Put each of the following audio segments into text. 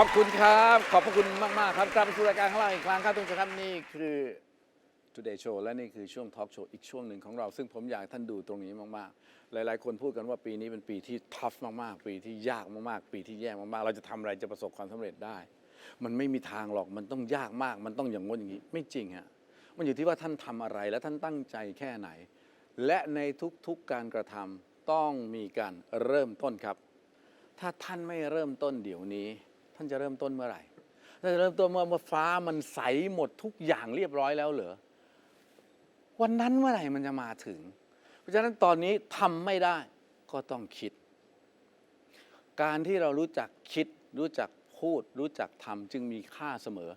ขอบคุณครับ ขอบพระคุณมาก ๆ ครับกลับมาสู่รายการของเราอีกครั้งครับทุกท่านครับนี่คือ Today Show และนี่คือช่วง Talk Show อีกช่วงหนึ่งของเรา ซึ่งผมอยากให้ท่านดูตรงนี้มาก ๆ หลาย ๆ คนพูดกันว่าปีนี้เป็นปีที่ทัฟมาก ๆ ปีที่ยากมาก ๆ ปีที่แย่มาก ๆ เราจะทำอะไรจะประสบความสำเร็จได้ มันไม่มีทางหรอกมันต้องยากมาก มันต้องอย่างงนอย่างนี้ ไม่จริงฮะมันอยู่ที่ว่าท่านทำอะไรและท่านตั้งใจแค่ไหน และในทุก ๆ การกระทำต้องมีการเริ่มต้นครับ ถ้าท่านไม่เริ่มต้นเดี๋ยวนี้ ท่านจะเริ่มต้นเมื่อไหร่ท่านจะเริ่มต้นเมื่อเมื่อฟ้ามันใสหมดทุกอย่างเรียบร้อยแล้วเหรอวันนั้นเมื่อไหร่มันจะมาถึง เพราะฉะนั้นตอนนี้ทำไม่ได้ก็ต้องคิด การที่เรารู้จักคิด รู้จักพูด รู้จักทำจึงมีค่าเสมอ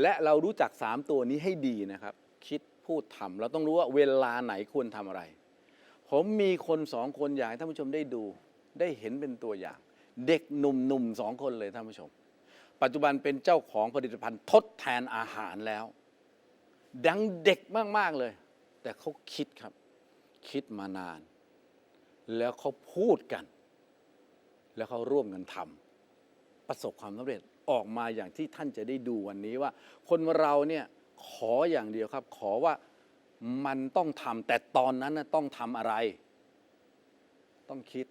และเรารู้จักสามตัวนี้ให้ดีนะครับ คิดพูดทำเราต้องรู้ว่าเวลาไหนควรทำอะไร ผมมีคนสองคนอยากให้ท่านผู้ชมได้ดู ได้เห็นเป็นตัวอย่าง เด็กหนุ่มๆสองคนเลยท่านผู้ชม ปัจจุบันเป็นเจ้าของผลิตภัณฑ์ทดแทนอาหารแล้ว ดังเด็กมากๆเลย แต่เขาคิดครับ คิดมานาน แล้วเขาพูดกัน แล้วเขาร่วมกันทำประสบความสำเร็จออกมาอย่างที่ท่านจะได้ดูวันนี้ว่า คนเราเนี่ยขออย่างเดียวครับ ขอว่ามันต้องทำแต่ตอนนั้นนะต้องทำอะไร ต้องคิด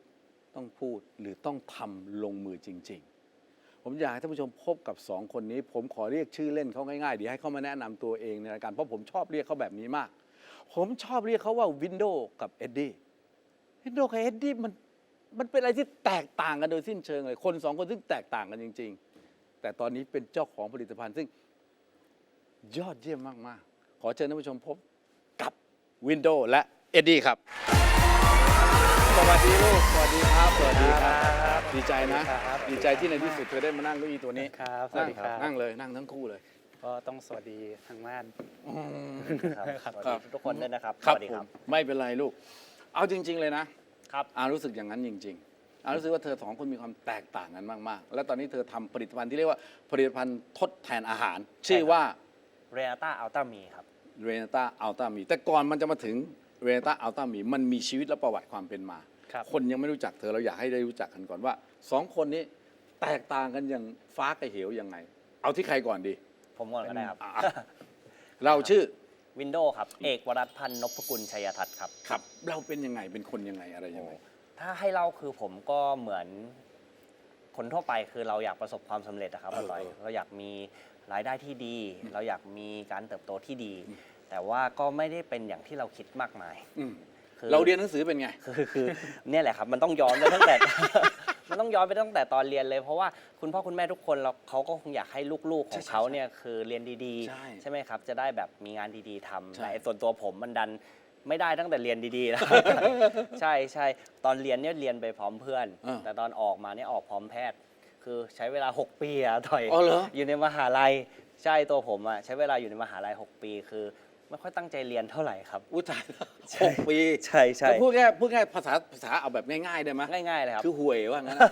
ต้องพูดหรือต้องทำลงมือจริง ๆ ผมอยากให้ท่านผู้ชมพบกับสองคนนี้ ผมขอเรียกชื่อเล่นเขาง่ายๆเดี๋ยวให้เขามาแนะนำตัวเองในรายการเพราะผมชอบเรียกเขาแบบนี้มาก ผมชอบเรียกเขาว่าวินโดว์กับเอ็ดดี้วินโดว์กับเอ็ดดี้มันมันเป็นอะไรที่แตกต่างกันโดยสิ้นเชิงเลย คนสองคนซึ่งแตกต่างกันจริง ๆ แต่ตอนนี้เป็นเจ้าของผลิตภัณฑ์ซึ่งยอดเยี่ยมมากๆ ขอเชิญท่านผู้ชมพบกับวินโดว์และเอ็ดดี้ครับ สวัสดีลูก สวัสดีครับ สวัสดีครับ ดีใจนะ ครับดีใจที่ในที่สุดเธอได้มานั่งเก้าอี้ตัวนี้ครับสนั่วัสงดีครับ นั่งเลยนั่งทั้งคู่เลย ก็ต้องสวัสดีทางบ้าน ครับครับสวัสดีทุกคนด้วยนะครับครับสวัสดีผครัมบไม่เป็นไรลูก เอาจริง ๆ เลยนะครับ อารู้สึกอย่างนั้นจริง ๆ อารู้สึกว่าเธอสองคนมีความแตกต่างกันมากๆ และตอนนี้เธอทำผลิตภัณฑ์ที่เรียกว่าผลิตภัณฑ์ทดแทนอาหาร ชื่อว่าเรต้าอัลต้ามีครับ เรนต้าอัลต้ามีแต่ก่อนมันจะมาถึงเรนต้าอัลต้ามีมันมีชีวิตและประวัติความเป็นมา ครับคนยังไม่รู้จักเธอเราอยากให้ได้รู้จักกันก่อนว่าสองคนนี้แตกต่างกันอย่างฟ้ากับเหวยังไง เอาที่ใครก่อนดี ผมก่อนก็ได้ครับ อะเราชื่อวินโดว์ครับ เอกวรัตน์พันธ์นพกุลชัยทัศน์ครับ ครับ เราเป็นยังไงเป็นคนยังไงอะไรยังไง ถ้าให้เล่าคือผมก็เหมือนคนทั่วไปคือเราอยากประสบความสำเร็จนะครับเอออร่อยเออเราอยากมีรายได้ที่ดี เราอยากมีการเติบโตที่ดี แต่ว่าก็ไม่ได้เป็นอย่างที่เราคิดมากมาย อืม คือเราเรียนหนังสือเป็นไง คือคือเนี่ยแหละครับ มันต้องย้อนไปตั้งแต่ มันต้องย้อนไปตั้งแต่ตอนเรียนเลย เพราะว่าคุณพ่อคุณแม่ทุกคนเราเขาก็คงอยากให้ลูกๆของเขาเนี่ยคือเรียนดีใช่ๆ ใช่ไหมครับ จะได้แบบมีงานดีๆทำใช่ แต่ไอ้ส่วนตัวผมมันดันไม่ได้ตั้งแต่เรียนดีๆนะใช่ใช่ตอนเรียนเนี่ยเรียนไปพร้อมเพื่อน อ่าแต่ตอนออกมาเนี่ยออกพร้อมแพทย์ คือใช้เวลา 6 ปีอะต่อยอ๋อเหรออยู่ในมหาลัยใช่ตัวผมอะใช้เวลาอยู่ในมหาลัย 6 ปี คือ ไม่ค่อยตั้งใจเรียนเท่าไหร่ครับ อุ้ยตายแล้วใช่หกปีใช่ใช่แต่พูดแค่พูดแค่ภาษาภาษาเอาแบบง่ายๆได้ไหมง่ายๆเลยครับคือห่วยว่างั้นนะ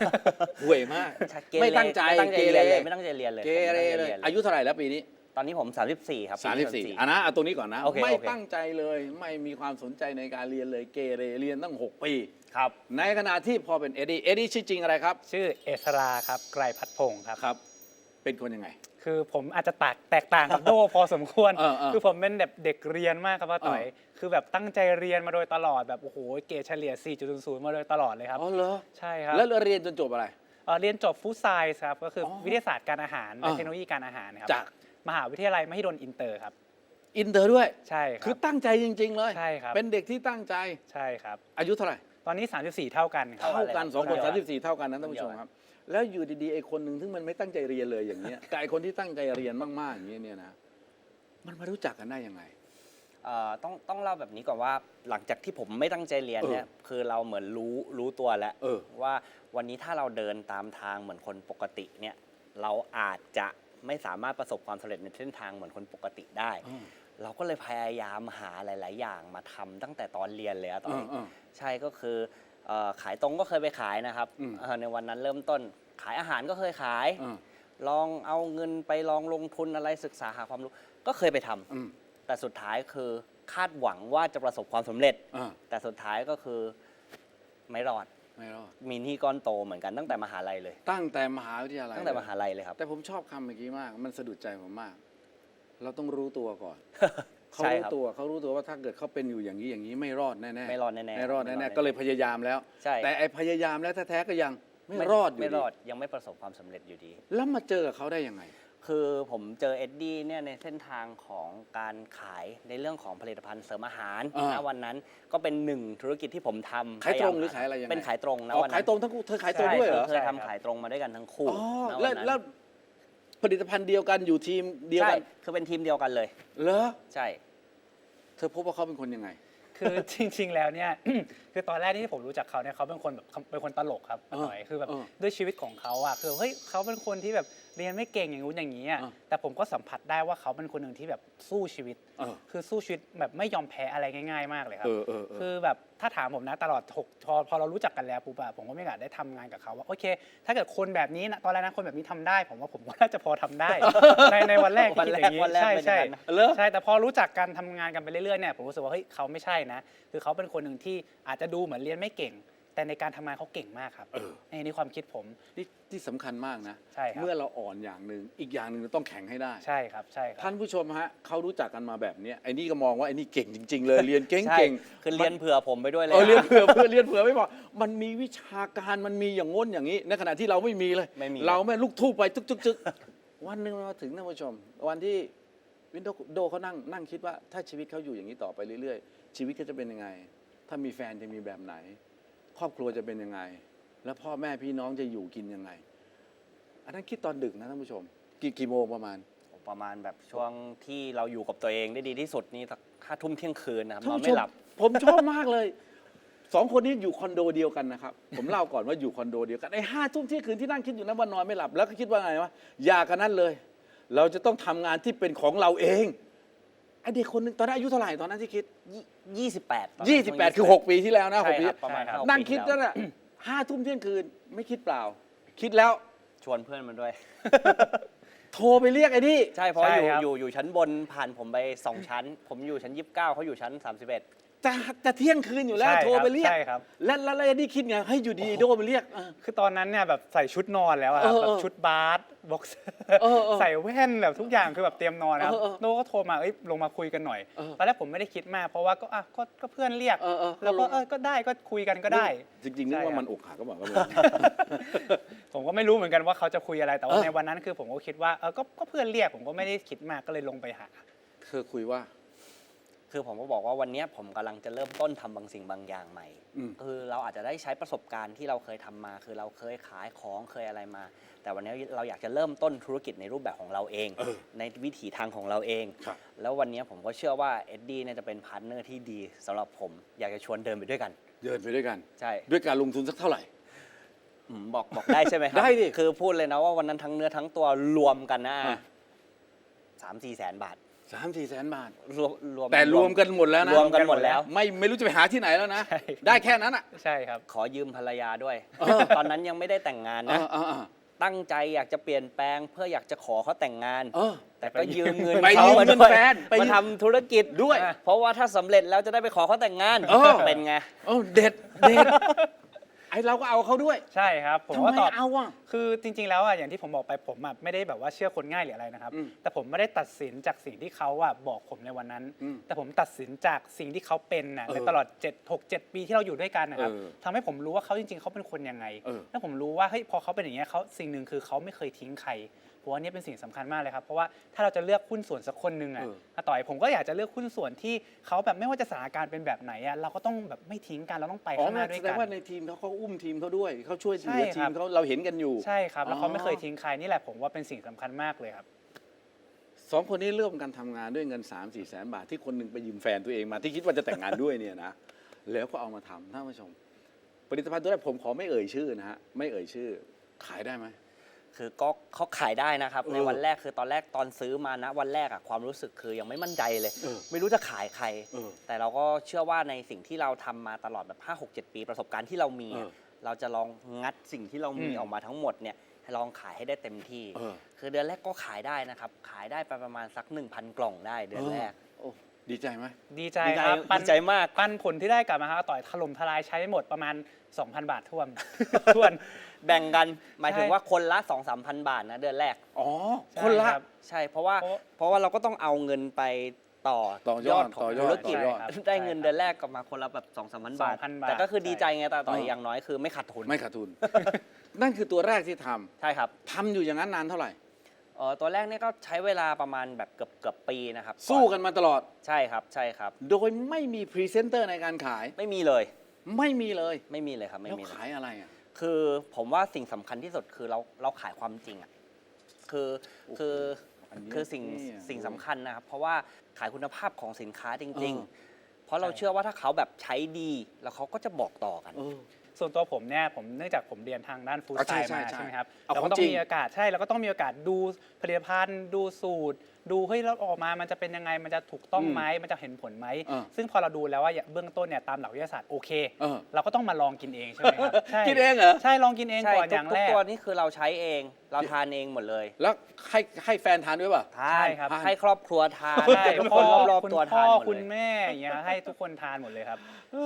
ห่วยมากใช่เกเรไม่ตั้งใจไม่ตั้งใจเกเรียนเรเลยไม่ตั้งใจเรียนเลยเกผมเรไม่ตั้งใจเลยรีนอายุเท่าไหร่แล้วปีนี้ ตอนนี้ผม 34 ครับปีสามสิบสี่นี้อะนะเอาตรงนี้ก่อนนะ โอเคไม่โอเค ตั้งใจเลยไม่มีความสนใจในการเรียนเลยเกเรเรียนตั้ง 6 ปี ครับ ในขณะที่พอเป็นเอ็ดดี้เอ็ดดี้ชื่อจริงอะไรครับ ชื่อเอสราครับไกรพัฒพงศ์ครับ ครับ เป็นคนยังไง คือผมอาจจะแตกแตกต่างกับโดพอสมควร เออเออ คือผมเป็นแบบเด็กเรียนมากครับว่าต่อยเออคือแบบตั้งใจเรียนมาโดยตลอดแบบโอ้โหเกรดเฉลี่ย 4.00 มาโดยตลอดเลยครับ อ๋อเหรอใช่ครับ แล้วเรียนจนจบอะไร เอ่อเรียนจบฟู้ดไซส์ครับ ก็คือออวิทยาศาสตร์การอาหารและอ่าเทคโนโลยีการอาหารครับจาก มหาวิทยาลัยมหิดลอินเตอร์ครับ อินเตอร์ด้วย ใช่คคืรัอบ ตั้งใจจริง ๆ เลย ใช่ครับ เป็นเด็กที่ตั้งใจใช่ครับ อายุเท่าไหร่ ตอนนี้ 34 เท่ากันครับ เท่ากันสองคนเท่าสามกัสินบสี่เท่ากันนะท่านผู้ชมครับ แล้วอยู่ดีๆไอ้คนหนึ่งที่มันไม่ตั้งใจเรียนเลยอย่างเงี้ยกับไอ้คนที่ตั้งใจเรียนมากๆอย่างเงี้ยเนี่ยนะมันมารู้จักกันได้ยังไง เอ่อต้องต้องเล่าแบบนี้ก่อนว่าหลังจากที่ผมไม่ตั้งใจเรียนเนี่ยเออคือเราเหมือนรู้รู้ตัวแล้วเออ ว่าวันนี้ถ้าเราเดินตามทางเหมือนคนปกติเนี่ยเราอาจจะไม่สามารถประสบความสำเร็จในเส้นทางเหมือนคนปกติได้ อืม เราก็เลยพยายามหาหลาย ๆ อย่างมาทำตั้งแต่ตอนเรียนเลยอะตอนเออนี้เออใช่ก็คือ เอ่อขายตรงก็เคยไปขายนะครับอืม เอ่อในวันนั้นเริ่มต้น ขายอาหารก็เคยขายเออลองเอาเงินไปลองลงทุนอะไรศึกษาหาความรู้ ก็เคยไปทำอืมแต่สุดท้ายคือคาดหวังว่าจะประสบความสำเร็จเออแต่สุดท้ายก็คือไม่รอดไม่รอดมีหนี้ก้อนโตเหมือนกันตั้งแต่มหาลัยเลย ตั้งแต่มหาวิทยาลัยตั้งแต่มหาลัยเลยครับ แต่ผมชอบคำเมื่อกี้มาก มันสะดุดใจผมมาก เราต้องรู้ตัวก่อน เขาใช่รู้ครับ ตัวเขารู้ตัวว่าถ้าเกิดเขาเป็นอยู่อย่างนี้อย่างนี้ไม่รอดแน่ๆไม่รอดแน่ๆไม่รอดไม่รอแน่ดๆก็เลยพยายามแล้ว ใช่ แต่ไอ้พยายามแล้วแท้ๆก็ยังไม่รอดอยู่ไม่รอดดียังไม่ประสบความสำเร็จอยู่ดี แล้วมาเจอกับเขาได้ยังไง คือผมเจอเอ็ดดี้เนี่ยในเส้นทางของการขายในเรื่องของผลิตภัณฑ์เสริมอาหารอ่าณวันนั้นก็เป็นหนึ่งธุรกิจที่ผมทำขายตรงพมหรือขายอะไรยังไงเป็นขายตรงนะอ๋อวันนั้นขายตรงทั้งคู่เธอขายตรงด้วยเหรอเคยทำขายตรงมาด้วยกันทั้งคู่อ๋อณแล้วนนั้นแล้วผลิตภัณฑ์เดียวกันอยู่ทีมเดียวใช่กันคือเป็นทีมเดียวกันเลย เหรอ ใช่ เธอพบว่าเขาเป็นคนยังไง คือจริง ๆ แล้วเนี่ย คือตอนแรกที่ผมรู้จักเขาเนี่ยเขาเป็นคนแบบเป็นคนตลกครับเออหน่อยคือแบบเออ ด้วยชีวิตของเขาอะคือเฮ้ยเขาเป็นคนที่แบบ เรียนไม่เก่งอย่างงู้นอย่างนี้อะเออแต่ผมก็สัมผัสได้ว่าเขาเป็นคนหนึ่งที่แบบสู้ชีวิต เออ คือสู้ชีวิตแบบไม่ยอมแพ้อะไรง่าย ๆ มากเลยครัเออเออเออ คือแบบถ้าถามผมนะตลอดหกพอพอเรารู้จักกันแล้วปุ๊บอะผมก็ไม่อยากได้ทำงานกับเขาว่าโอเค ถ้าเกิดคนแบบนี้นะตอนแรกนะคนแบบนี้ทำได้ ผมว่าผมก็น่าจะพอทำได้ ในในวันแรกที่คิดอย่างนี้วันแรกใช่เป็นอใช่ย่างนั้นนะ เหรอ ใช่แต่พอรู้จักกันทำงานกันไปเรื่อยๆเนี่ยผมรู้สึกว่าเฮ้ยเขาไม่ใช่นะ คือเขาเป็นคนหนึ่งที่อาจจะดูเหมือนเรียนไม่เก่ง แต่ในการทำงานเขาเก่งมากครับเออ ในในความคิดผม นี่ที่สำคัญมากนะ ใช่ครับ เมื่อเราอ่อนอย่างหนึ่งอีกอย่างหนึ่งเราต้องแข็งให้ได้ ใช่ครับใช่ครับ ท่านผู้ชมฮะเขารู้จักกันมาแบบเนี้ยไอ้นี่ก็มองว่าไอ้นี่เก่งจริง ๆ เลยเรียนเก่งใช่เก่งคือเรียนเผื่อผมไปด้วยเลยเออเรียนนะเผื่อเพื่อเรียนเผื่อไม่พอมันมีวิชาการมันมีอย่างง้นอย่างนี้ในขณะที่เราไม่มีเลย ไม่มี เราแม่ลูกทูบไปจึกจึกจึกวันหนึ่งมาถึงท่านผู้ชม วันที่วินโดโดเขานั่งนั่งคิดว่าถ้าชีวิตเขาอยู่อย่างนี้ต่อไปเรื่อย ๆ ชีวิตเขาจะเป็นยังไง ถ้ามีแฟนจะมีแบบไหน ครอบครัวจะเป็นยังไง แล้วพ่อแม่พี่น้องจะอยู่กินยังไง อันนั้นคิดตอนดึกนะท่านผู้ชม กี่กี่โมงประมาณ ประมาณแบบช่วงที่เราอยู่กับตัวเองได้ดีที่สุดนี่สักห้าทุ่มเที่ยงคืนนะครับนท่าอนผู้ชไม่หลับ ผมชอบมากเลยสองคนนี้อยู่คอนโดเดียวกันนะครับ ผมเล่าก่อนว่าอยู่คอนโดเดียวกันไอ้ห้าทุ่มเที่ยงคืนที่นั่งคิดอยู่นั้นว่านอนไม่หลับแล้วก็คิดว่าไงวะอย่ากันนั้นเลย เราจะต้องทำงานที่เป็นของเราเองไอเด็กคนหนึงตอนนั้นอายุเท่าไหร่ตอนนั้นที่คิด ยี่สิบแปด28 คือ 6 ปีที่แล้วนะหใช่กปีครับประมาณใช่ครับห้านั่งปีคิดที่นั่นแล้วแหละห้าทุ่มเที่ยงคืนไม่คิดเปล่า คิดแล้ว ชวนเพื่อนมาด้วย โทรไปเรียกไอ้นี่ ใช่เพราะใช่อยู่ครับ อยู่อยู่ชั้นบนผ่านผมไปสองชั้น ผมอยู่ชั้นยี่สิบเก้าเขาอยู่ชั้นสามสิบเอ็ด จะจะเที่ยงคืนอยู่แล้วใช่โทรไปเรียก ใช่ครับ แล้วแล้วแล้วไอ้นี่คิดไงให้อยู่ดีโดมาเรียกเออคือตอนนั้นเนี่ยแบบใส่ชุดนอนแล้วอะครับเออแบเออบชุดบาสบ็อกเซอร์เออเออใส่แว่นแบบทุกอย่างคือแบบเตรียมนอนนะครับเออเออโน้ก็โทรมาเอ้ยลงมาคุยกันหน่อยเออตอนแรกผมไม่ได้คิดมากเพราะว่าก็อะก็ก็เพื่อนเรียก เออเออแล้วก็ก็ลง เออก็ได้ก็คุยกันก็ได้ จริงๆนึกใช่ว่าครับมันอกหักก็บอกว่าผมก็ไม่รู้เหมือนกันว่าเขาจะคุยอะไรแต่ว่าเออ ในวันนั้นคือผมก็คิดว่าเออก็ก็เพื่อนเรียกผมก็ไม่ได้คิดมากก็เลยลงไปหา เธอคุยว่า คือผมก็บอกว่าวันเนี้ยผมกำลังจะเริ่มต้นทำบางสิ่งบางอย่างใหม่อืมคือเราอาจจะได้ใช้ประสบการณ์ที่เราเคยทำมา คือเราเคยขายของเคยอะไรมา แต่วันนี้เราอยากจะเริ่มต้นธุรกิจในรูปแบบของเราเองเออในวิถีทางของเราเองครับแล้ววันนี้ผมก็เชื่อว่าเอ็ดดี้เนี่ยจะเป็นพาร์ทเนอร์ที่ดีสำหรับผมอยากจะชวนเดินไปด้วยกัน เดินไปด้วยกันใช่ด้วยการลงทุนสักเท่าไหร่อืมบอกบอกได้ใช่ไหมครับได้ดิคือพูดเลยนะว่าวันนั้นทั้งเนื้อทั้งตัวรวมกันนะอะสามสี่แสนบาท สามสี่แสนบาท รวมรวมแต่รวมกันหมดแล้วนะรวมกันหมดแล้ว ไม่ไม่รู้จะไปหาที่ไหนแล้วนะ ใช่ ได้แค่นั้นอะ ใช่ครับ ขอยืมภรรยาด้วย เออ ตอนนั้นยังไม่ได้แต่งงานเอนะอเออเออตั้งใจอยากจะเปลี่ยนแปลงเพื่ออยากจะขอเขาแต่งงาน เออ แต่ก็ยืมเงินไปเขายืมมาเงินด้วยแฟนไปยืมมาทำธุรกิจด้วยเพราะว่าถ้าสำเร็จแล้วจะได้ไปขอเขาแต่งงาน เออ เป็นไง เออเด็ดเด็ดไอ เราก็เอาเขาด้วย ใช่ครับผมทำไมก็ตอบเอาอะคือจริง ๆ แล้วอะอย่างที่ผมบอกไปผมอะไม่ได้แบบว่าเชื่อคนง่ายหรืออะไรนะครับ อืมแต่ผมไม่ได้ตัดสินจากสิ่งที่เขาอะบอกผมในวันนั้น อืมแต่ผมตัดสินจากสิ่งที่เขาเป็นน่ะเออในตลอด7 6 7 ปีที่เราอยู่ด้วยกันนะครับเออทำให้ผมรู้ว่าเขาจริง ๆเขาเป็นคนยังไง เออ แล้วผมรู้ว่าเฮ้ยพอเขาเป็นอย่างเงี้ยเขาสิ่งหนึ่งคือเขาไม่เคยทิ้งใคร ผมว่านี่เป็นสิ่งสำคัญมากเลยครับ เพราะว่าถ้าเราจะเลือกหุ้นส่วนสักคนหนึ่งอะเอออะต่อยผมก็อยากจะเลือกหุ้นส่วนที่เขาแบบไม่ว่าจะสถานการณ์เป็นแบบไหนอะเราก็ต้องแบบไม่ทิ้งกันเราต้องไปอ๋อข้างหนั่น้านด้วแสยดกังน ว่าในทีมเขาเขาอุ้มทีมเขาด้วยเขาช่วยเหใช่ลือคทีรัมบเขาเราเห็นกันอยู่ ใช่ครับ แล้วเขาไม่อ๋อเคยทิ้งใครนี่แหละผมว่าเป็นสิ่งสำคัญมากเลยครับ สองคนนี้ร่วมกันทำงานด้วยเงิน 3 4แสนบาทที่คนหนึ่งไปยืมแฟนตัวเองมาที่คิดว่าจะแต่งงานด้วยเนี่ยนะ แล้วก็เอามาทำท่านผู้ชม ผลิตภัณฑ์ตัวแรกผมขอไม่เอ่ยชื่อนะฮะ ไม่เอ่ยชื่อ ขายได้ไหม คือก็เขาขายได้นะครับเออในวันแรกคือตอนแรกตอนซื้อมานะวันแรกอะความรู้สึกคือยังไม่มั่นใจเลยเออไม่รู้จะขายใครเออแต่เราก็เชื่อว่าในสิ่งที่เราทำมาตลอดแบบ5 6 7 ปีประสบการณ์ที่เรามีอะเออเราจะลองงัดสิ่งที่เรามีอืมออกมาทั้งหมดเนี่ยให้ลองขายให้ได้เต็มที่เออคือเดือนแรกก็ขายได้นะครับ ขายได้ไปประมาณสัก 1,000 กล่องได้เดือนแรกโอ้ดีใจไหมดีใจดีใจครับปันดีใจมาก ปันผลที่ได้กลับมาครับต่อยถล่มทลายใช้หมดประมาณ 2,000 บาทท่วมท่วน แบ่งกันหมายถึงใช่ว่าคนละ 2 3 0 0 0 บาทนะเดือนแรกอ๋อ คนละ ใช่รับใช่เพราะว่าเพราะเพราะว่าเราก็ต้องเอาเงินไปต่อต่อยอดของต่อยอดธุรกิจต่อยอดใช่ครับได้เงินเดือนแรกกลับมาคนละแบบ2 3 0 0 0บาท 2,000บาท แต่ก็คือดีใจไงแต่ต่อใช่อย่างน้อยคือไม่ขาดทุนไม่ขาดทุน นั่นคือตัวแรกที่ทำใช่ครับทำอยู่อย่างนั้นนานเท่าไหร่ เออตัวแรกเนี่ยก็ใช้เวลาประมาณแบบเกือบเกือบปีนะครับสู้กันมาตลอด ใช่ครับใช่ครับ โดยไม่มีพรีเซนเตอร์ในการขาย ไม่มีเลย ไม่มีเลยไม่มีเลยครับไม่แล้วมีเลย ขายอะไรอะ คือผมว่าสิ่งสำคัญที่สุดคือเราเราขายความจริงอะคือคืออันนี้คือสิ่งเนี่ย สิ่งสำคัญนะครับ เพราะว่าขายคุณภาพของสินค้าจริง เออ ๆ เพราะเราเชื่อว่าถ้าเขาแบบใช้ดีแล้วเขาก็จะบอกต่อกัน เออ ส่วนตัวผมเนี่ยผมเนื่องจากผมเรียนทางด้านฟู้ดอะไซใช่ด์ใช่มาใช่ใช่ไหมครับเอาเราของก็ต้อจริงงมีโอกาสใช่เราก็ต้องมีโอกาสดูผลิตภัณฑ์ดูสูตร ดูเฮ้ยแล้วออกมามันจะเป็นยังไงมันจะถูกต้องไหมมันจะเห็นผลไหมเออ ซึ่งพอเราดูแล้วว่าเบื้องต้นเนี่ยตามหลักวิทยาศาสตร์โอเค เออ เราก็ต้องมาลองกินเองใช่ไหมครับใช่กินเองเหรอ ใช่ลองกินเองใช่ก่อนทุอกย่างทุแรกก ตัวนี่คือเราใช้เองเราทานเองหมดเลยแล้วให้ให้แฟนทานด้วยป่ะ ทานใช่ครับ ให้ครอบครัวทานใช่ให้ทุกคนรอบคุณๆตัวพ่ทาอนหมดคุณเลยแม่อย่างเงี้ยให้ทุกคนทานหมดเลยครับ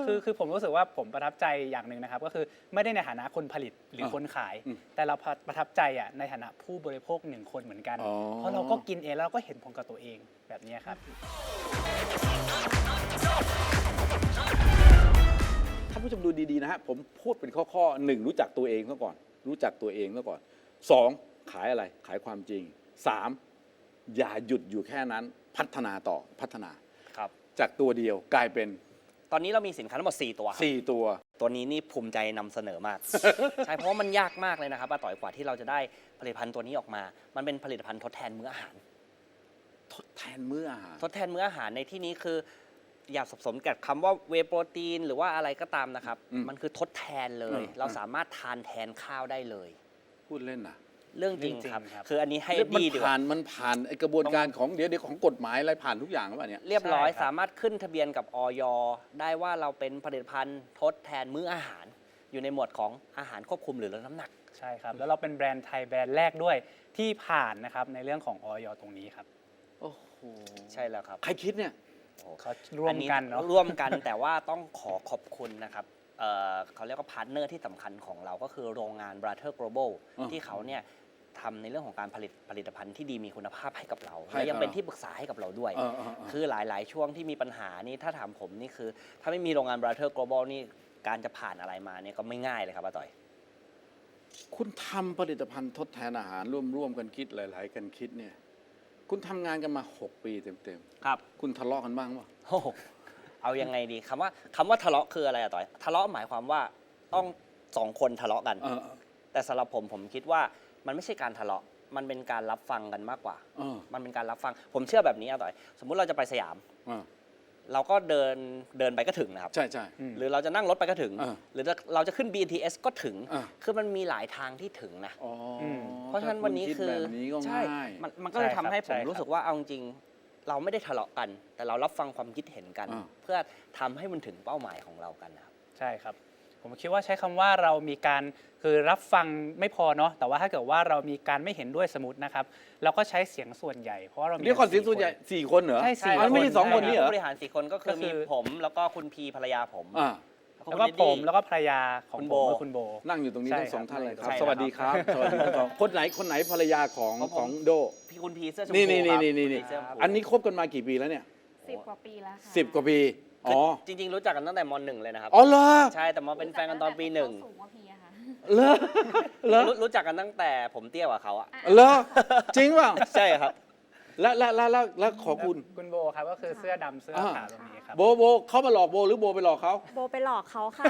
คือคือผมรู้สึกว่าผมประทับใจอย่างหนึ่งนะครับ ก็คือไม่ได้ในฐานะคนผลิตหรือเออคนขาย อืมแต่เราประทับใจอะในฐานะผู้บริโภคหนึ่งคนเหมือนกัน อ๋อ เพราะเราก็กินเองแล้วเราก็เห็นผลกับตัวเองแบบเนี้ยครับ ท่านผู้ชมดูดีๆนะฮะผมพูดเป็นข้อๆหนึ่งรู้จักตัวเองซะก่อน รู้จักตัวเองซะก่อน สองขายอะไรขายความจริงสามอย่าหยุดอยู่แค่นั้นพัฒนาต่อพัฒนา ครับ จากตัวเดียวกลายเป็น ตอนนี้เรามีสินค้าทั้งหมด 4 ตัวครับ4 ตัว ตัวนี้นี่ภูมิใจนำเสนอมาก ใช่เพราะว่ามันยากมากเลยนะครับอาต่อยกว่าที่เราจะได้ผลิตภัณฑ์ตัวนี้ออกมา มันเป็นผลิตภัณฑ์ทดแทนมื้ออาหาร ทดแทนมื้ออาหาร ทดแทนมื้ออาหารในที่นี้คือ อย่าสับสนกับคำว่าเวโปรตีน หรือว่าอะไรก็ตามนะครับ อืมมันคือทดแทนเลย อืม เราสามารถทานแทนข้าวได้เลย พูดเล่นนะเรื่องจริงเรื่องจริงครับครับ คืออันนี้ให้มันดีดีกว่าผ่านมันผ่านไอกระบวนการของเดี๋ยวเดี๋ยวของกฎหมายอะไรผ่านทุกอย่างหรือเปล่าเนี่ย เรียบร้อยใช่ครับ สามารถขึ้นทะเบียนกับออยได้ว่าเราเป็นผลิตภัณฑ์ทดแทนมื้ออาหาร อยู่ในหมวดของอาหารควบคุมหรือลดน้ำหนัก ใช่ครับ แล้วเราเป็นแบรนด์ไทยแบรนด์แรกด้วยที่ผ่านนะครับในเรื่องของออยตรงนี้ครับโอ้โหใช่แล้วครับใครคิดเนี่ย เขาร่วมกันเนาะร่วมกันแต่ว่าต้องขอขอบคุณนะครับ เอ่อเขาเรียกว่าพาร์ทเนอร์ที่สำคัญของเราก็คือโรงงาน Brother Global อ่าที่เขาเนี่ยทำในเรื่องของการผลิตผลิตภัณฑ์ที่ดีมีคุณภาพให้กับเราให้และยังกับเป็นเราที่ปรึกษาให้กับเราด้วยเออเออเออคือหลาย ๆ ช่วงที่มีปัญหานี่ถ้าถามผมนี่คือ ถ้าไม่มีโรงงาน Brother Global นี่การจะผ่านอะไรมาเนี่ยก็ไม่ง่ายเลยครับอาต่อย คุณทำผลิตภัณฑ์ทดแทนอาหารร่วมร่วมกันคิดหลาย ๆ กันคิดเนี่ย คุณทำงานกันมา 6 ปีเต็มครับๆคุณทะเลาะกันบ้างปะโอ้โห เอายังไงดีคำว่าคำว่าทะเลาะคืออะไรอะต่อย ทะเลาะหมายความว่าต้องสองคนทะเลาะกัน เออแต่สำหรับผมผมคิดว่ามันไม่ใช่การทะเลาะ มันเป็นการรับฟังกันมากกว่า เออมันเป็นการรับฟัง ผมเชื่อแบบนี้อะต่อย สมมุติเราจะไปสยาม เออเราก็เดินเดินไปก็ถึงนะครับ ใช่ใช่อืมหรือเราจะนั่งรถไปก็ถึง เออหรือเราจะขึ้น BTS ก็ถึง เออ คือมันมีหลายทางที่ถึงนะ อ๋ออมเพราะฉะนั้นวันนี้ถ้าณคือดแบบนี้ก็ใช่ง่าย มันมันก็เลยใช่ครับทำให้ผมใช่ครับ รู้สึกว่าเอาจริงๆ เราไม่ได้ทะเลาะกัน แต่เรารับฟังความคิดเห็นกันอ่าเพื่อทำให้มันถึงเป้าหมายของเรากันนะครับ ใช่ครับ ผมคิดว่าใช้คำว่าเรามีการคือรับฟังไม่พอเนาะแต่ว่าถ้าเกิดว่าเรามีการไม่เห็นด้วยสมมตินะครับเราก็ใช้เสียงส่วนใหญ่เพราะว่าเรามี เดี๋ยวก่อนสี่เสียงส่วนใหญ่สี่คนเหรอใช่สี่อ๋อไม่ใช่สองคนนี้เหรอ ผู้บริหารสี่คนก็คือก็คือมีผมแล้วก็คุณพีภรรยาผม อ่า แล้วก็ผมแล้วก็ภรรยาของคุณผโบมคือคุณโบ นั่งอยู่ตรงนี้ใช่ทั้งสองครับท่านเลยครับ ใช่สวัสดีครับ สวัสดีทั้งสองคนไหนคนไหนภรรยาของของผม ของโด พี่คุณพีเสื้อชมพูนี่นี่ครับนี่นี่คุณนี่พีเสื้ชมพูอันนี้คบกันมากี่ปีแล้วเนี่ยสิบกว่าปีแล้วค่ะสิบกว่าปีคืออ๋อจริง ๆ รู้จักกันตั้งแต่มหนึ่งเลยนะครับ อ๋อเหรอใช่แต่มาเป็นแฟนกันตอนปีหนึ่งเขาสูงกว่าพี่อะค่ะเหรอเหรอรู้รู้จักกันตั้งแต่ผมเตี้ยกว่าเขาอะเหรอจริงเปล่า ใช่ครับ แล้วแล้วแล้วแล้วแล้วขอคุณ คุณโบครับก็คือเสื้อดำเสื้ออ่าขาวตรงนี้ครับ โบโบเขามาหลอกโบหรือโบไปหลอกเขาโบไปหลอกเขาค่ะ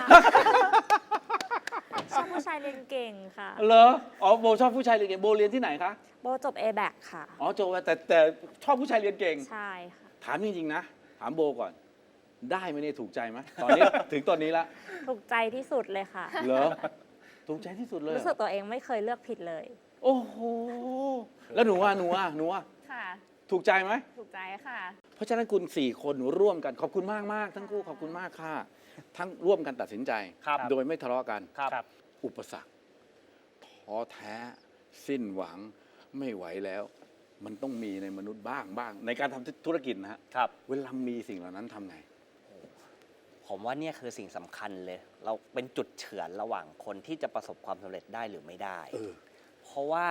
ชอบผู้ชายเรียนเก่งค่ะ เหรออ๋อโบชอบผู้ชายเรียนเก่งโบเรียนที่ไหนคะโบจบ a b a c ค่ะ อ๋อโจบแต่แต่ชอบผู้ชายเรียนเก่ง ใช่ค่ะ ถามจริงๆนะ ถามโบก่อน ได้ไหมเนี่ยถูกใจไหมตอนนี้ ถึงตอนนี้ละถูกใจที่สุดเลยค่ะ เหรอถูกใจที่สุดเลยเหรรู้สึอกตัวเองไม่เคยเลือกผิดเลย โอ้โหแล้วหนูว่าหนูว่าหนูว่า ค่ะ ถูกใจไหม ถูกใจค่ะ เพราะฉะนั้นคุณสี่คนหนูร่วมกันขอบคุณมากมากๆทั้งคู่ขอบคุณมากค่ะ ทั้งร่วมกันตัดสินใจ ครับ โดยไม่ทะเลาะกันครับครับ อุปสรรคท้อแท้ สิ้นหวังไม่ไหวแล้ว มันต้องมีในมนุษย์บ้างบ้าง ในการทำธุรกิจนะฮะครับ เวลามีสิ่งเหล่านั้นทำไง ผมว่าเนี่ยคือสิ่งสำคัญเลย เราเป็นจุดเฉือนระหว่างคนที่จะประสบความสำเร็จได้หรือไม่ได้ เออ เพราะว่า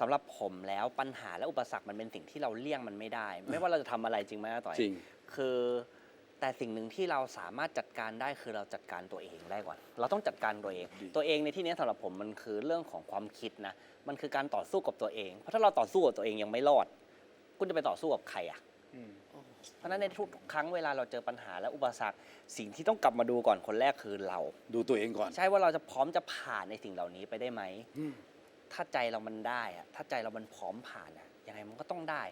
สำหรับผมแล้วปัญหาและอุปสรรคมันเป็นสิ่งที่เราเลี่ยงมันไม่ได้ ไม่ว่าเราจะทำอะไรจริงไหมอาต่อยจริงคือแต่สิ่งหนึ่งที่เราสามารถจัดการได้คือเราจัดการตัวเองได้ก่อน เราต้องจัดการตัวเองดีตัวเองในที่นี้สำหรับผมมันคือเรื่องของความคิดนะ มันคือการต่อสู้กับตัวเอง เพราะถ้าเราต่อสู้กับตัวเองยังไม่รอด คุณจะไปต่อสู้กับใครอะอืมเพราะฉะนั้นในทุกๆครั้งเวลาเราเจอปัญหาและอุปสรรค สิ่งที่ต้องกลับมาดูก่อนคนแรกคือเรา ดูตัวเองก่อน ใช่ว่าเราจะพร้อมจะผ่านในสิ่งเหล่านี้ไปได้ไหมอืม ถ้าใจเรามันได้อะถ้าใจเรามันพร้อมผ่านอะยังไงมันก็ต้องได้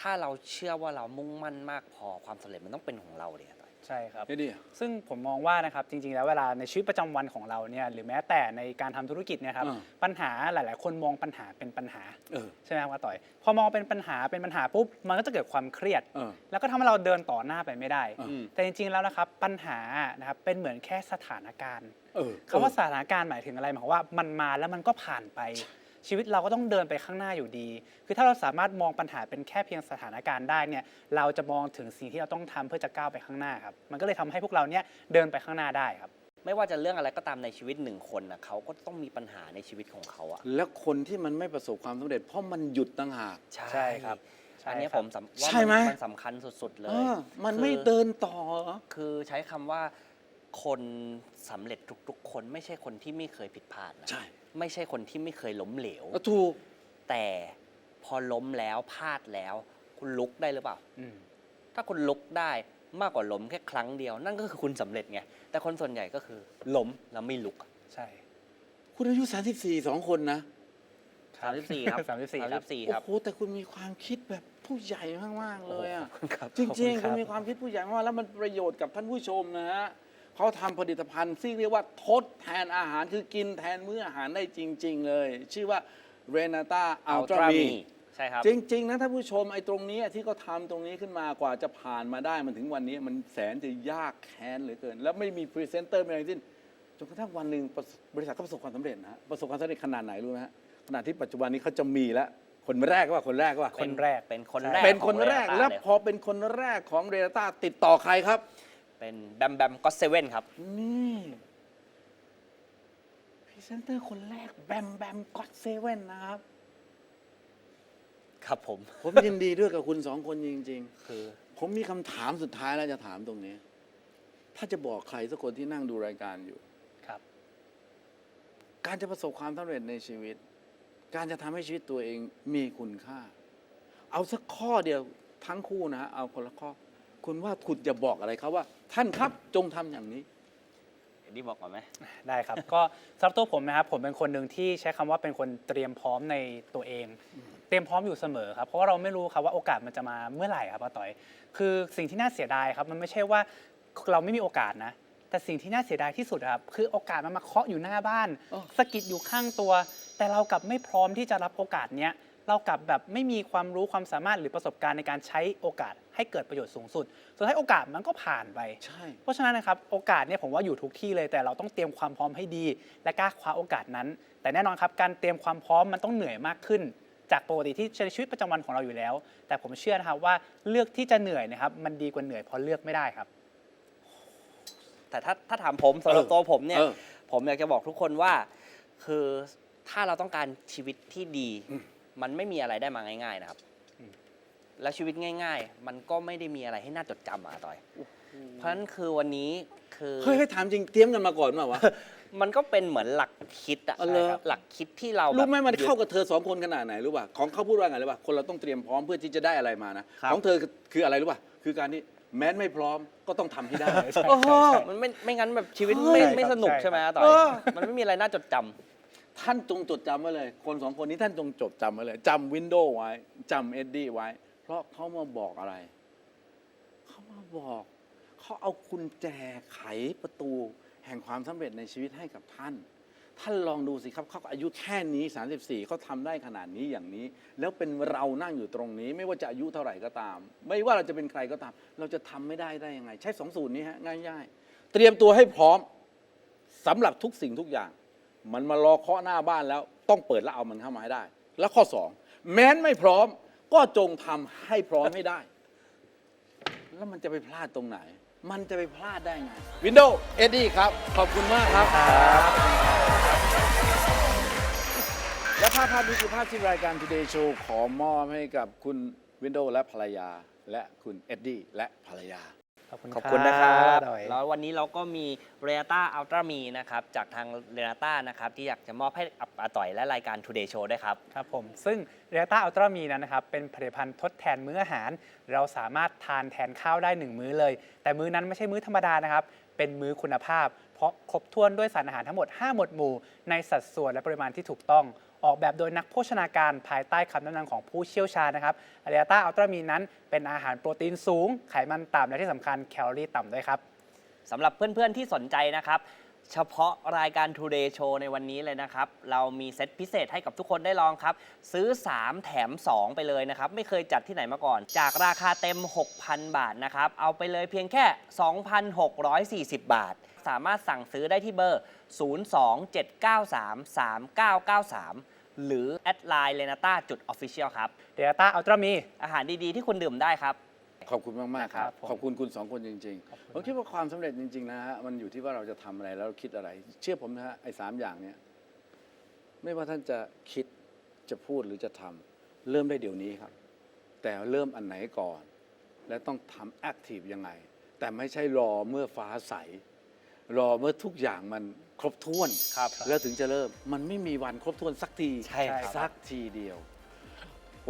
ถ้าเราเชื่อว่าเรามุ่งมั่นมากพอความสำเร็จมันต้องเป็นของเราเลยอะต่อย ใช่ครับเฮ้ยดิ ซึ่งผมมองว่านะครับจริง ๆ แล้วเวลาในชีวิตประจำวันของเราเนี่ยหรือแม้แต่ในการทำธุรกิจเนี่ยครับอ่าปัญหาหลาย ๆ คนมองปัญหาเป็นปัญหา เออ ใช่ไหมครับอาต่อย พอมองเป็นปัญหาเป็นปัญหาปุ๊บมันก็จะเกิดความเครียด เออ แล้วก็ทำให้เราเดินต่อหน้าไปไม่ได้ อืม แต่จริง ๆ แล้วนะครับปัญหานะครับเป็นเหมือนแค่สถานการณ์เออคำว่าสถานการณ์หมายถึงอะไรหมายความว่ามันมาแล้วมันก็ผ่านไป ชีวิตเราก็ต้องเดินไปข้างหน้าอยู่ดี คือถ้าเราสามารถมองปัญหาเป็นแค่เพียงสถานการณ์ได้เนี่ยเราจะมองถึงสิ่งที่เราต้องทำเพื่อจะก้าวไปข้างหน้าครับมันก็เลยทำให้พวกเราเนี่ยเดินไปข้างหน้าได้ครับไม่ว่าจะเรื่องอะไรก็ตามในชีวิตหนึ่งคนนะเขาก็ต้องมีปัญหาในชีวิตของเขาอะแล้วคนที่มันไม่ประสบความสำเร็จ เพราะมันหยุดต่างหากใช่ครับใช่อันนี้ครับผมสำว่าใช่ไหมมันสำคัญสุดๆเลเอยอมันไม่คือเดินต่อเหรอคือใช้คำว่าคนสำเร็จทุกๆ คนไม่ใช่คนที่ไม่เคยผิดพลาดนะใช่ ไม่ใช่คนที่ไม่เคยล้มเหลวแล้วถูก แต่พอล้มแล้วพลาดแล้ว คุณลุกได้หรือเปล่า อืม ถ้าคุณลุกได้มากกว่าล้มแค่ครั้งเดียว นั่นก็คือคุณสำเร็จไง แต่คนส่วนใหญ่ก็คือล้มแล้วไม่ลุกใช่ คุณอายุ 34สองคนนะ สามสิบสี่ครับสามสิบสี่ครับสี่โอ้ครับ โหแต่คุณมีความคิดแบบผู้ใหญ่มากๆเลยอะครับจริง ขอบคุณๆครัคุณบมีความคิดผู้ใหญ่มากแล้วมันประโยชน์กับท่านผู้ชมนะฮะ เขาทำผลิตภัณฑ์ที่เรียกว่าทดแทนอาหารคือกินแทนมื้ออาหารได้จริง ๆ เลย ชื่อว่าเรนาตาอัลตรามีใช่ครับ จริง ๆ นะท่านผู้ชมไอ้ตรงนี้ที่เขาทำตรงนี้ขึ้นมากว่าจะผ่านมาได้มันถึงวันนี้มันแสนจะยากแค้นเหลือเกิน แล้วไม่มีพรีเซนเตอร์ไม่อะไรทั้งสิ้นจนกระทั่งวันหนึ่งประสบริษัทก็ประสบความสำเร็จนะฮะประสบความสำเร็จขนาดไหนรู้ไหมฮะขนาดที่ปัจจุบันนี้เขาจะมีแล้วคนแรกก็ว่าคนแรกก็ว่าคนแรกเป็นคนใช่แรกเป็นคนของแรก Relata แล้วเยพอเป็นคนแรกของเรต้าติดต่อใครครับ เป็นแบมแบมก็เซเว่นครับ นี่พรีเซนเตอร์คนแรกแบมแบมก็อตเซเว่นนะครับ ครับผมผมยินดีด้วยกับคุณสองคนจริง คือ ๆ ผมมีคำถามสุดท้ายแล้วจะถามตรงนี้ ถ้าจะบอกใครสักคนที่นั่งดูรายการอยู่ ครับ การจะประสบความสำเร็จในชีวิต การจะทำให้ชีวิตตัวเองมีคุณค่า เอาสักข้อเดียวทั้งคู่นะฮะเอาคนละข้อ คุณว่าคุณจะบอกอะไรเขาว่าท่านครับจงทำอย่างนี้ เอ็ดดี้บอกก่อนไหม ได้ครับ ก็สำหรับตัวผมนะครับผมเป็นคนหนึ่งที่ใช้คำว่าเป็นคนเตรียมพร้อมในตัวเอง เตรียมพร้อมอยู่เสมอครับเพราะว่าเราไม่รู้ครับว่าโอกาสมันจะมาเมื่อไหร่ครับอาต่อย คือสิ่งที่น่าเสียดายครับ มันไม่ใช่ว่าเราไม่มีโอกาสนะ แต่สิ่งที่น่าเสียดายที่สุดครับคือโอกาสมันมาเคาะอยู่หน้าบ้านอ๋อสะกิดอยู่ข้างตัว แต่เรากลับไม่พร้อมที่จะรับโอกาสเนี้ย เรากลับแบบไม่มีความรู้ความสามารถหรือประสบการณ์ในการใช้โอกาสให้เกิดประโยชน์สูงสุด สุดท้ายโอกาสมันก็ผ่านไป ใช่ เพราะฉะนั้นนะครับโอกาสเนี่ยผมว่าอยู่ทุกที่เลยแต่เราต้องเตรียมความพร้อมให้ดี และกล้าคว้าโอกาสนั้น แต่แน่นอนครับการเตรียมความพร้อมมันต้องเหนื่อยมากขึ้น จากปกติที่ใช้ชีวิตประจำวันของเราอยู่แล้ว แต่ผมเชื่อนะครับว่าเลือกที่จะเหนื่อยนะครับมันดีกว่าเหนื่อยเพราะเลือกไม่ได้ครับ แต่ถ้าถ้าถามผมสำหรับเออตัวผมเนี่ย เออผมอยากจะบอกทุกคนว่า คือถ้าเราต้องการชีวิตที่ดีอื มมันไม่มีอะไรได้มาง่าย ๆ นะครับอืมแล้วชีวิตง่าย ๆ มันก็ไม่ได้มีอะไรให้น่าจดจำอะต่อย เพราะฉะนั้นคือวันนี้คือ เฮ้ยให้ถามจริงเตรียมกันมาก่อนเปล่าวะ มันก็เป็นเหมือนหลักคิดอะอ๋อเหรอหลักคิดที่เราแบบรู้ไหมมันเข้ากับเธอสองคนขนาดไหนรู้ป่ะของเขาพูดว่าไงรู้ป่ะคนเราต้องเตรียมพร้อมเพื่อที่จะได้อะไรมานะครับของเธอคืออะไรรู้ป่ะคือการที่แม้นไม่พร้อมก็ต้องทำให้ได้ ใช่โอ้โหใช่ มันไม่ไม่งั้นแบบชีวิตเฮ้ยไม่ไม่สนุกใช่ ใช่ไหมครับต่อยเออมันไม่มีอะไรน่าจดจำ ท่านจงจดจำไว้เลย คนสองคนนี้ท่านจงจดจำไว้เลยจำวินโดว์ไว้จำเอ็ดดี้ไว้ เพราะเขามาบอกอะไร เขามาบอก เขาเอากุญแจไขประตู แห่งความสำเร็จในชีวิตให้กับท่าน ท่านลองดูสิครับเขาอายุแค่นี้ 34เขาทำได้ขนาดนี้อย่างนี้ แล้วเป็นเรานั่งอยู่ตรงนี้ ไม่ว่าจะอายุเท่าไหร่ก็ตาม ไม่ว่าเราจะเป็นใครก็ตาม เราจะทำไม่ได้ได้ยังไง ใช้สองสูตรนี้ฮะง่ายๆเตรียมตัวให้พร้อมสำหรับทุกสิ่งทุกอย่าง มันมารอเคาะหน้าบ้านแล้ว ต้องเปิดแล้วเอามันเข้ามาให้ได้ แล้วข้อสองแม้นไม่พร้อม ก็จงทำให้พร้อมให้ได้ แล้วมันจะไปพลาดตรงไหน มันจะไปพลาดได้ไงวินโดว์เอ็ดดี้ครับ ขอบคุณมากครับ และภาพภาพนี้คือภาพที่รายการ Today Show ขอมอบให้กับคุณวินโดว์และภรรยา และคุณเอ็ดดี้และภรรยา อบคุณขอบคุณนะครับดอยแล้ววันนี้เราก็มีเร a ต้าอัลตร้ามีนะครับจากทางเร a ต้านะครับที่อยากจะมอบให้กับอาต่อยและรายการ Today Show ด้วยครับ ครับผม ซึ่งเรต้าอัลตร้ามีนั้นนะครับ เป็นผลิตภัณฑ์ทดแทนมื้ออาหาร เราสามารถทานแทนข้าวได้ 1 มื้อเลย แต่มื้อนั้นไม่ใช่มื้อธรรมดานะครับ เป็นมื้อคุณภาพ เพราะครบถ้วนด้วยสารอาหารทั้งหมด 5 หมวดหมู่ ในสัดส่วนและปริมาณที่ถูกต้อง ออกแบบโดยนักโภชนาการภายใต้คำแนะนำของผู้เชี่ยวชาญนะครับเรต้าอัลตรามีนั้น เป็นอาหารโปรตีนสูง ไขมันต่ำและที่สำคัญแคลอรี่ต่ำด้วยครับสำหรับเพื่อนๆที่สนใจนะครับ เฉพาะรายการ Today Show ในวันนี้เลยนะครับ เรามีเซตพิเศษให้กับทุกคนได้ลองครับ ซื้อ 3 แถม 2 ไปเลยนะครับ ไม่เคยจัดที่ไหนมาก่อน จากราคาเต็ม 6,000 บาทนะครับ เอาไปเลยเพียงแค่ 2,640 บาท สามารถสั่งซื้อได้ที่เบอร์ 027933993 หรือแอดไลน์เลนาต้าจุดออฟฟิเชียลครับเรต้าอัลตร้ามี อาหารดีๆที่คุณดื่มได้ครับ ขอบคุณมากๆครับครับผมขอบคุณคุณสองคนจริงขอบคุณๆผมคิดว่าความสำเร็จจริง ๆ นะฮะ มันอยู่ที่ว่าเราจะทำอะไรแล้วเราคิดอะไร เชื่อผมนะฮะ ไอ้สามอย่างเนี้ยไม่ว่าท่านจะคิดจะพูดหรือจะทำเริ่มได้เดี๋ยวนี้ครับ แต่เริ่มอันไหนก่อน และต้องทำแอคทีฟยังไง แต่ไม่ใช่รอเมื่อฟ้าใส รอเมื่อทุกอย่างมันครบถ้วนครับแล้วถึงจะเริ่มมันไม่มีวันครบถ้วนสักทีใช่ครับ สักทีเดียว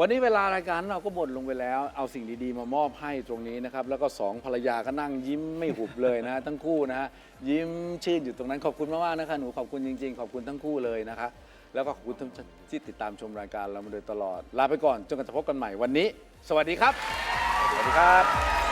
วันนี้เวลารายการเราก็หมดลงไปแล้ว เอาสิ่งดีๆ มามอบให้ตรงนี้นะครับ แล้วก็สองภรรยาก็นั่งยิ้มไม่หุบเลยนะ ทั้งคู่นะฮะยิ้มชื่นอยู่ตรงนั้นขอบคุณมากๆนะคะหนูขอบคุณจริง ๆ ขอบคุณทั้งคู่เลยนะคะ แล้วก็ขอบคุณท่านที่ติดตามชมรายการเรามาโดยตลอด ลาไปก่อนจนกันจะพบกันใหม่วันนี้ สวัสดีครับ สวัสดีครับ